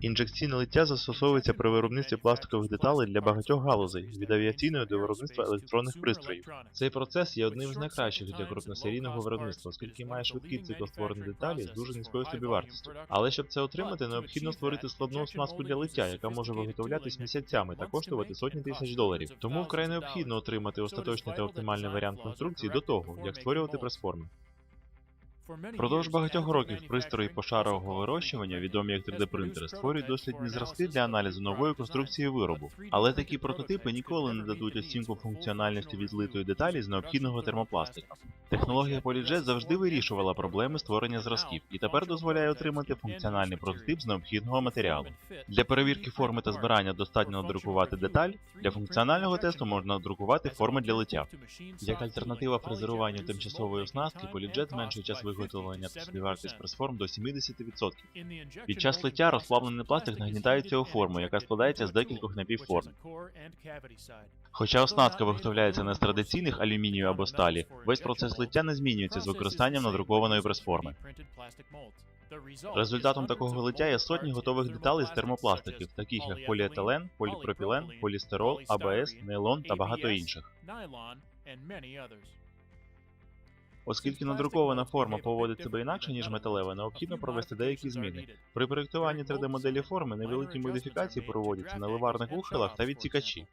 Інжекційне лиття застосовується при виробництві пластикових деталей для багатьох галузей, від авіаційної до виробництва електронних пристроїв. Цей процес є одним з найкращих для крупносерійного виробництва, оскільки має швидкий цикл створення деталі з дуже низькою собівартістю. Але щоб це отримати, необхідно створити складну оснастку для лиття, яка може виготовлятись місяцями та коштувати сотні тисяч доларів. Тому вкрай необхідно отримати остаточний та оптимальний варіант конструкції до того, як створювати пресформи. Впродовж багатьох років пристрої пошарового вирощування, відомі як 3D-принтери, створюють дослідні зразки для аналізу нової конструкції виробу. Але такі прототипи ніколи не дадуть оцінку функціональності відлитої деталі з необхідного термопластика. Технологія PolyJet завжди вирішувала проблеми створення зразків і тепер дозволяє отримати функціональний прототип з необхідного матеріалу. Для перевірки форми та збирання достатньо надрукувати деталь. Для функціонального тесту можна надрукувати форми для лиття. Як альтернатива фрезеруванню тимчасової оснастки, PolyJet зменшує час виготовлення та собівартість пресформ до 70%. Під час лиття розплавлений пластик нагнітається у форму, яка складається з декількох напівформ. Хоча оснастка виготовляється не з традиційних алюмінію або сталі, весь процес лиття не змінюється з використанням надрукованої пресформи. Результатом такого лиття є сотні готових деталей з термопластиків, таких як поліетилен, поліпропілен, полістирол, АБС, нейлон та багато інших. Оскільки надрукована форма поводить себе інакше, ніж металева, необхідно провести деякі зміни. При проєктуванні 3D-моделі форми невеликі модифікації проводяться на ливарних ухилах та відсікачі.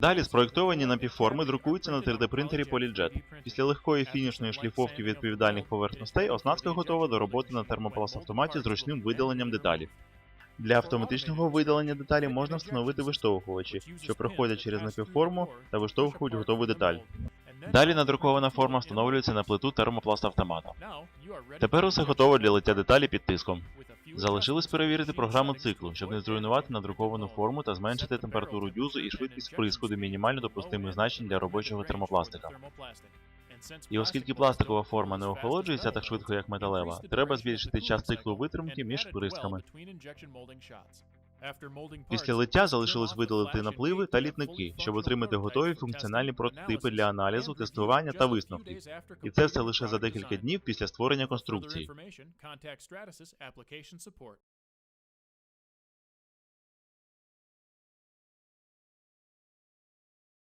Далі спроєктовані напівформи друкуються на 3D-принтері PolyJet. Після легкої фінішної шліфовки відповідальних поверхностей оснастка готова до роботи на термопласт-автоматі з ручним видаленням деталей. Для автоматичного видалення деталі можна встановити виштовхувачі, що проходять через напівформу та виштовхують готову деталь. Далі надрукована форма встановлюється на плиту термопласт-автомата. Тепер усе готово для лиття деталі під тиском. Залишилось перевірити програму циклу, щоб не зруйнувати надруковану форму та зменшити температуру дюзу і швидкість вприску до мінімально допустимих значень для робочого термопластика. І оскільки пластикова форма не охолоджується так швидко, як металева, треба збільшити час циклу витримки між вприсками. Після лиття залишилось видалити напливи та літники, щоб отримати готові функціональні прототипи для аналізу, тестування та висновків. І це все лише за декілька днів після створення конструкції.